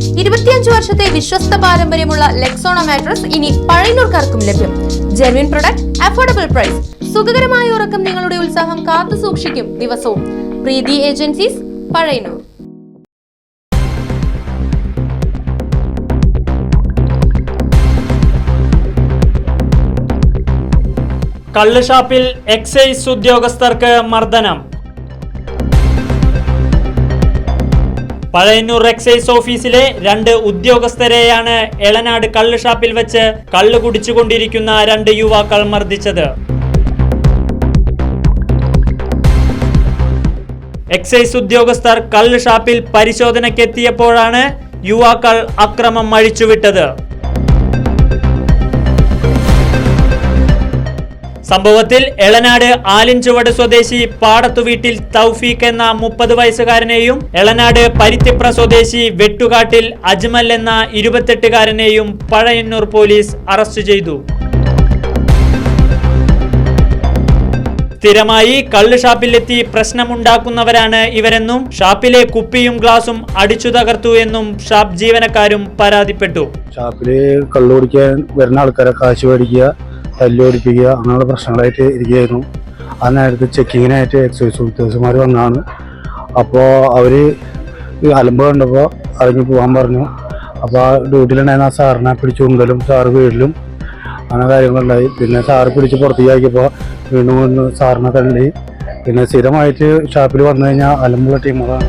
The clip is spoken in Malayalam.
ഇരുപത്തിയഞ്ച് വർഷത്തെ വിശ്വസ്ത പാരമ്പര്യമുള്ള ലെക്സോണ മാട്രസ് ഇനി പഴയനൂർക്കാർക്കും ലഭ്യം. ജെർവിൻ പ്രൊഡക്റ്റ് അഫോർഡബിൾ പ്രൈസ് സുഖകരമായ ഉറക്കം നിങ്ങളുടെ ഉത്സാഹം കാത്തു സൂക്ഷിക്കും ദിവസവും. പ്രീതി ഏജൻസീസ് പഴയനൂർ കള്ളുഷാപ്പിൽ എക്സൈസ് ഉദ്യോഗസ്ഥർക്ക് മർദ്ദനം. പഴയന്നൂർ എക്സൈസ് ഓഫീസിലെ രണ്ട് ഉദ്യോഗസ്ഥരെയാണ് എളനാട് കള്ള് ഷാപ്പിൽ വെച്ച് കള്ളു കുടിച്ചുകൊണ്ടിരിക്കുന്ന രണ്ട് യുവാക്കൾ മർദ്ദിച്ചത്. എക്സൈസ് ഉദ്യോഗസ്ഥർ കള്ള് ഷാപ്പിൽ പരിശോധനയ്ക്കെത്തിയപ്പോഴാണ് യുവാക്കൾ അക്രമം അഴിച്ചുവിട്ടത്. സംഭവത്തിൽ എളനാട് ആലിൻചുവട് സ്വദേശി പാടത്തു വീട്ടിൽ തൗഫീഖ് എന്ന മുപ്പത് വയസ്സുകാരനെയും എളനാട് പരിത്തിപ്ര സ്വദേശി വെട്ടുകാട്ടിൽ അജ്മൽ എന്ന ഇരുപത്തെട്ടുകാരനെയും പഴയന്നൂർ പോലീസ് അറസ്റ്റ് ചെയ്തു. സ്ഥിരമായി കള്ള് ഷാപ്പിലെത്തി പ്രശ്നമുണ്ടാക്കുന്നവരാണ് ഇവരെന്നും ഷാപ്പിലെ കുപ്പിയും ഗ്ലാസും അടിച്ചു തകർത്തു എന്നും ഷാപ്പ് ജീവനക്കാരും പരാതിപ്പെട്ടു. ഷാപ്പിൽ കള്ളു കുടിക്കാൻ വരുന്ന ആൾക്കാരെ കാശ് മേടിക്കുക തല്ലു ഓടിപ്പിക്കുക അങ്ങനെയുള്ള പ്രശ്നങ്ങളായിട്ട് ഇരിക്കുകയായിരുന്നു. ആ നേരത്ത് ചെക്കിങ്ങിനായിട്ട് എക്സൈസ് ഉദ്യോഗസ്ഥന്മാർ വന്നാണ് അപ്പോൾ അവർ അലമ്പ് കണ്ടപ്പോൾ ഇറങ്ങി പോകാൻ പറഞ്ഞു. അപ്പോൾ ആ ഡ്യൂട്ടിയിലുണ്ടായിരുന്ന ആ സാറിനെ പിടിച്ചു കൊണ്ടലും സാറ് വീട്ടിലും അങ്ങനെ കാര്യങ്ങളുണ്ടായി. പിന്നെ സാറ് പിടിച്ച് പുറത്തേക്ക് ആക്കിയപ്പോൾ വീണ്ടും വീണ്ടും സാറിനെ തള്ളി. പിന്നെ സ്ഥിരമായിട്ട് ഷാപ്പിൽ വന്നു കഴിഞ്ഞാൽ അലമ്പുള്ള ടീമുകളാണ്